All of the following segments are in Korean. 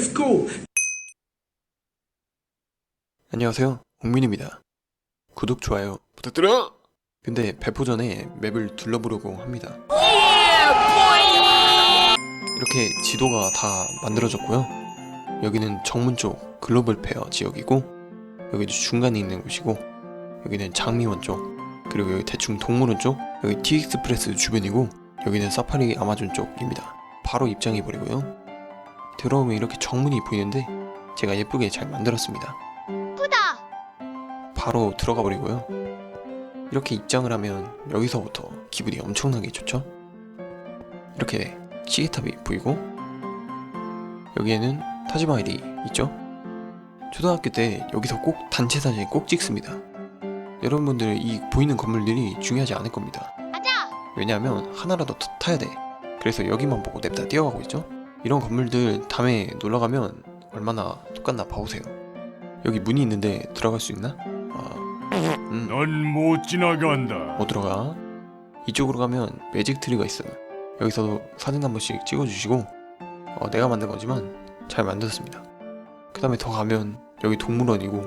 Let's go. 안녕하세요. 옥민입니다. 구독, 좋아요 부탁드려! 근데 배포 전에 맵을 둘러보려고 합니다. 이렇게 지도가 다 만들어졌고요. 여기는 정문 쪽 글로벌 페어 지역이고 여기도 중간에 있는 곳이고 여기는 장미원 쪽 그리고 여기 대충 동물원 쪽 여기 티익스프레스 주변이고 여기는 사파리 아마존 쪽입니다. 바로 입장해 버리고요. 들어오면 이렇게 정문이 보이는데 제가 예쁘게 잘 만들었습니다. 예쁘다. 바로 들어가 버리고요. 이렇게 입장을 하면 여기서부터 기분이 엄청나게 좋죠? 이렇게 시계탑이 보이고 여기에는 타지마할이 있죠? 초등학교 때 여기서 꼭 단체 사진 꼭 찍습니다. 여러분들 이 보이는 건물들이 중요하지 않을 겁니다. 왜냐하면 하나라도 더 타야 돼. 그래서 여기만 보고 냅다 뛰어가고 있죠? 이런 건물들 다음에 놀러 가면 얼마나 똑같나 봐보세요. 여기 문이 있는데 들어갈 수 있나? 아, 음, 넌 못 지나간다. 못 들어가. 이쪽으로 가면 매직 트리가 있어요. 여기서도 사진 한 번씩 찍어주시고, 어, 내가 만든 거지만 잘 만들었습니다. 그 다음에 더 가면 여기 동물원이고,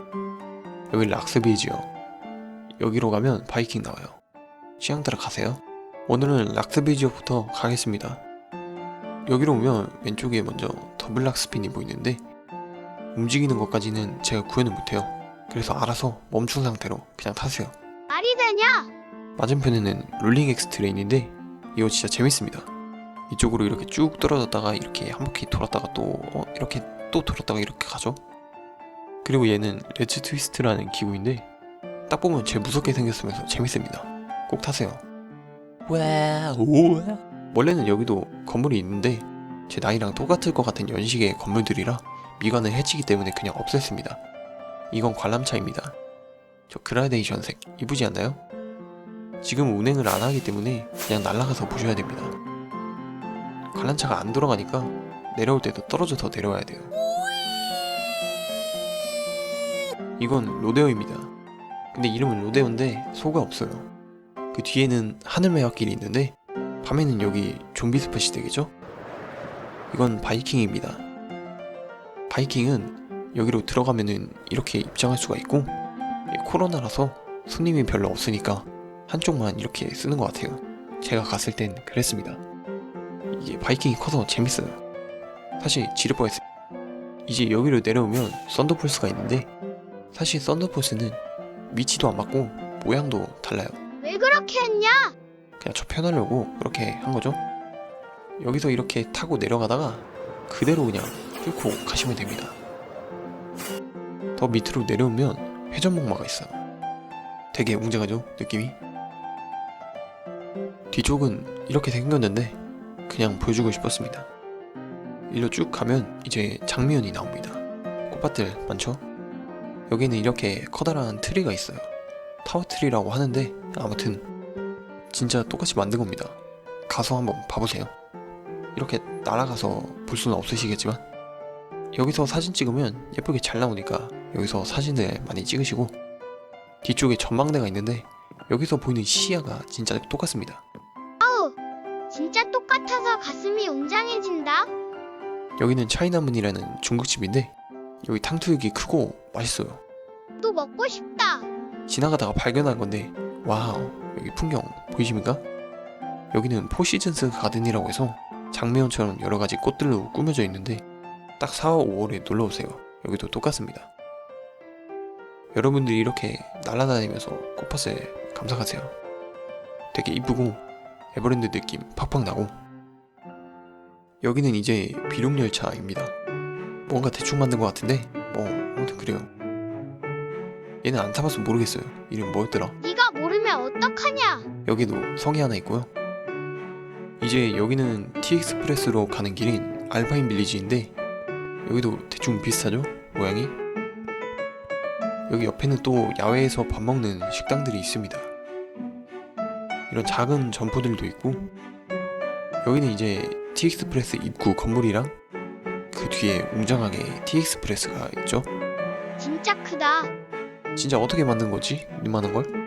여기 락스베이지요. 여기로 가면 바이킹 나와요. 취향 따라 가세요. 오늘은 락스베이지역부터 가겠습니다. 여기로 오면 왼쪽에 먼저 더블 락 스핀이 보이는데, 움직이는 것까지는 제가 구현을 못해요. 그래서 알아서 멈춘 상태로 그냥 타세요. 말이 되냐? 맞은편에는 롤링 엑스트레인인데 이거 진짜 재밌습니다. 이쪽으로 이렇게 쭉 떨어졌다가 이렇게 한 바퀴 돌았다가 또 어, 이렇게 또 돌았다가 이렇게 가죠. 그리고 얘는 레츠 트위스트라는 기구인데 딱 보면 제일 무섭게 생겼으면서 재밌습니다. 꼭 타세요. 와우. 원래는 여기도 건물이 있는데 제 나이랑 똑같을 것 같은 연식의 건물들이라 미관을 해치기 때문에 그냥 없앴습니다. 이건 관람차입니다. 저 그라데이션색 이쁘지 않나요? 지금 운행을 안 하기 때문에 그냥 날아가서 보셔야 됩니다. 관람차가 안 돌아가니까 내려올 때도 떨어져서 내려와야 돼요. 이건 로데오입니다. 근데 이름은 로데오인데 소가 없어요. 그 뒤에는 하늘매화길이 있는데 밤에는 여기 좀비 스팟이 되겠죠? 이건 바이킹입니다. 바이킹은 여기로 들어가면은 이렇게 입장할 수가 있고 코로나라서 손님이 별로 없으니까 한쪽만 이렇게 쓰는 것 같아요. 제가 갔을 땐 그랬습니다. 이게 바이킹이 커서 재밌어요. 사실 지를 뻔했어요. 이제 여기로 내려오면 썬더폴스가 있는데 사실 썬더폴스는 위치도 안 맞고 모양도 달라요. 왜 그렇게 했냐? 그냥 저 편하려고 그렇게 한 거죠. 여기서 이렇게 타고 내려가다가 그대로 그냥 뚫고 가시면 됩니다. 더 밑으로 내려오면 회전목마가 있어요. 되게 웅장하죠? 느낌이? 뒤쪽은 이렇게 생겼는데 그냥 보여주고 싶었습니다. 일로 쭉 가면 이제 장미연이 나옵니다. 꽃밭들 많죠? 여기는 이렇게 커다란 트리가 있어요. 타워 트리라고 하는데 아무튼 진짜 똑같이 만든 겁니다. 가서 한번 봐보세요. 이렇게 날아가서 볼 수는 없으시겠지만 여기서 사진 찍으면 예쁘게 잘 나오니까 여기서 사진들 많이 찍으시고 뒤쪽에 전망대가 있는데 여기서 보이는 시야가 진짜 똑같습니다. 아우, 진짜 똑같아서 가슴이 웅장해진다. 여기는 차이나문이라는 중국집인데 여기 탕수육이 크고 맛있어요. 또 먹고 싶다. 지나가다가 발견한 건데 와우 여기 풍경 보이십니까? 여기는 포시즌스 가든이라고 해서 장미원처럼 여러 가지 꽃들로 꾸며져 있는데 딱 4, 5월에 놀러 오세요. 여기도 똑같습니다. 여러분들이 이렇게 날아다니면서 꽃밭을 감상하세요. 되게 이쁘고 에버랜드 느낌 팍팍 나고 여기는 이제 비룡열차입니다. 뭔가 대충 만든 것 같은데 뭐 아무튼 그래요. 얘는 안 타봐서 모르겠어요. 이름 뭐였더라? 모르면 어떡하냐? 여기도 성이 하나 있고요. 이제 여기는 티익스프레스로 가는 길인 알파인 빌리지인데 여기도 대충 비슷하죠? 모양이? 여기 옆에는 또 야외에서 밥 먹는 식당들이 있습니다. 이런 작은 점포들도 있고 여기는 이제 티익스프레스 입구 건물이랑 그 뒤에 웅장하게 티익스프레스가 있죠? 진짜 크다. 진짜 어떻게 만든 거지? 이만한 걸?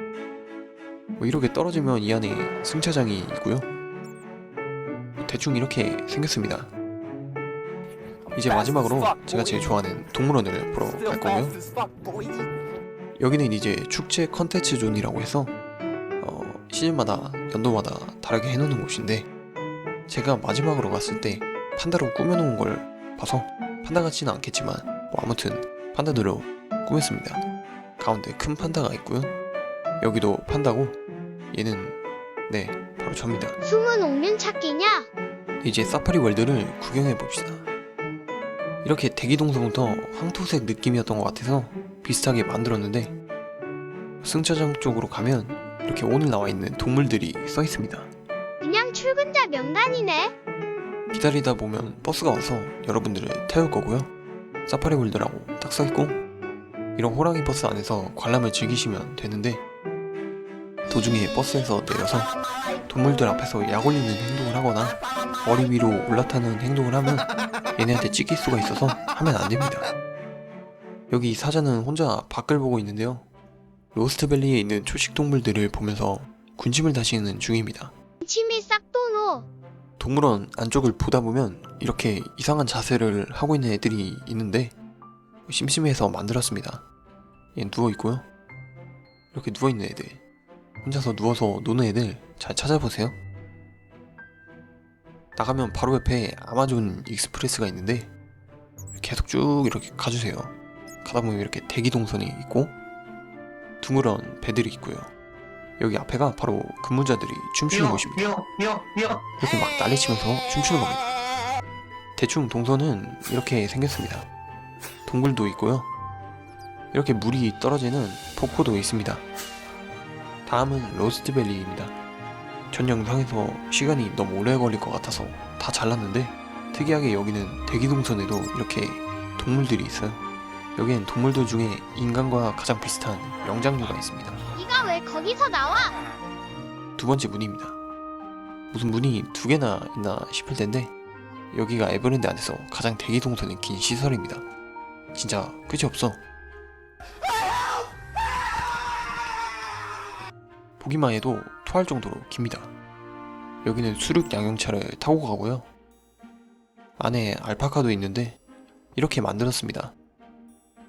뭐 이렇게 떨어지면 이 안에 승차장이 있고요. 대충 이렇게 생겼습니다. 이제 마지막으로 제가 제일 좋아하는 동물원을 보러 갈 거고요. 여기는 이제 축제 컨텐츠 존이라고 해서 어, 시즌마다 연도마다 다르게 해놓는 곳인데 제가 마지막으로 갔을 때 판다로 꾸며놓은 걸 봐서 판다 같지는 않겠지만 뭐 아무튼 판다들로 꾸몄습니다. 가운데 큰 판다가 있고요. 여기도 판다고 얘는 네 바로 접니다. 숨은 옥륜 찾기냐? 이제 사파리 월드를 구경해 봅시다. 이렇게 대기동서부터 황토색 느낌이었던 것 같아서 비슷하게 만들었는데 승차장 쪽으로 가면 이렇게 오늘 나와 있는 동물들이 써 있습니다. 그냥 출근자 명단이네. 기다리다 보면 버스가 와서 여러분들을 태울 거고요. 사파리 월드라고 딱 써 있고 이런 호랑이 버스 안에서 관람을 즐기시면 되는데 도중에 버스에서 내려서 동물들 앞에서 약 올리는 행동을 하거나 머리 위로 올라타는 행동을 하면 얘네한테 찍힐 수가 있어서 하면 안 됩니다. 여기 사자는 혼자 밖을 보고 있는데요. 로스트밸리에 있는 초식 동물들을 보면서 군침을 다시는 중입니다. 침이 싹 도노. 동물원 안쪽을 보다 보면 이렇게 이상한 자세를 하고 있는 애들이 있는데 심심해서 만들었습니다. 얘 누워 있고요. 이렇게 누워 있는 애들, 혼자서 누워서 노는 애들 잘 찾아보세요. 나가면 바로 옆에 아마존 익스프레스가 있는데 계속 쭉 이렇게 가주세요. 가다 보면 이렇게 대기 동선이 있고 둥그런 배들이 있고요. 여기 앞에가 바로 근무자들이 춤추는 곳입니다. 이렇게 막 난리치면서 춤추는 겁니다. 대충 동선은 이렇게 생겼습니다. 동굴도 있고요. 이렇게 물이 떨어지는 폭포도 있습니다. 다음은 로스트밸리입니다. 전 영상에서 시간이 너무 오래 걸릴 것 같아서 다 잘랐는데 특이하게 여기는 대기동선에도 이렇게 동물들이 있어요. 여기엔 동물들 중에 인간과 가장 비슷한 영장류가 있습니다. 네가 왜 거기서 나와? 두 번째 문입니다. 무슨 문이 두 개나 있나 싶을 텐데 여기가 에버랜드 안에서 가장 대기 동선이 긴 시설입니다. 진짜 끝이 없어. 보기만 해도 토할 정도로 깁니다. 여기는 수륙 양용차를 타고 가고요. 안에 알파카도 있는데 이렇게 만들었습니다.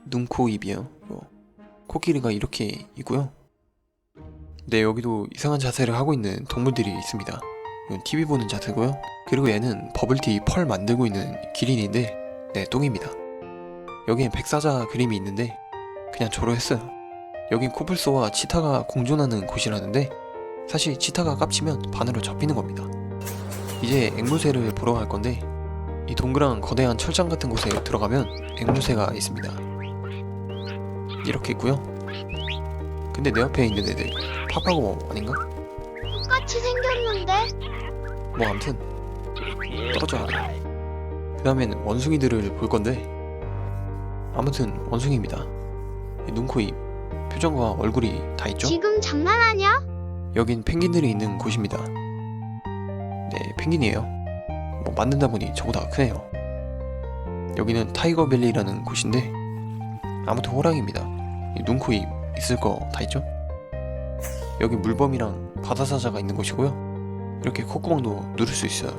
눈, 코, 입이요. 요. 코끼리가 이렇게 있고요. 네, 여기도 이상한 자세를 하고 있는 동물들이 있습니다. 이건 TV 보는 자세고요. 그리고 얘는 버블티 펄 만들고 있는 기린인데, 네, 똥입니다. 여기엔 백사자 그림이 있는데, 그냥 저로 했어요. 여긴 코뿔소와 치타가 공존하는 곳이라는데, 사실 치타가 깝치면 반으로 접히는 겁니다. 이제 앵무새를 보러 갈 건데, 이 동그란 거대한 철장 같은 곳에 들어가면 앵무새가 있습니다. 이렇게 있고요. 근데 내 앞에 있는 애들 파파고 아닌가? 똑같이 생겼는데? 뭐 아무튼 떨어져야 돼. 그 다음엔 원숭이들을 볼 건데 아무튼 원숭이입니다. 눈, 코, 입, 표정과 얼굴이 다 있죠? 지금 장난하냐? 여긴 펭귄들이 있는 곳입니다. 네, 펭귄이에요. 뭐 만든다 보니 저보다 크네요. 여기는 타이거 밸리라는 곳인데 아무튼 호랑이입니다. 이 눈, 코, 입 있을 거 다 있죠? 여기 물범이랑 바다사자가 있는 곳이고요. 이렇게 콧구멍도 누를 수 있어요.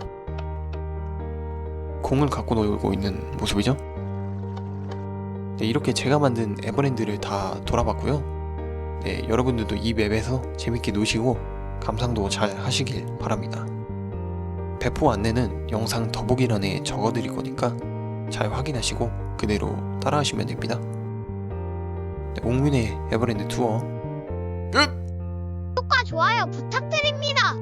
공을 갖고 놀고 있는 모습이죠? 네, 이렇게 제가 만든 에버랜드를 다 돌아봤고요. 네, 여러분들도 이 맵에서 재밌게 노시고 감상도 잘 하시길 바랍니다. 배포 안내는 영상 더보기란에 적어드릴 거니까 잘 확인하시고 그대로 따라하시면 됩니다. 네, 옥민의 에버랜드 투어 구독과 좋아요 부탁드립니다.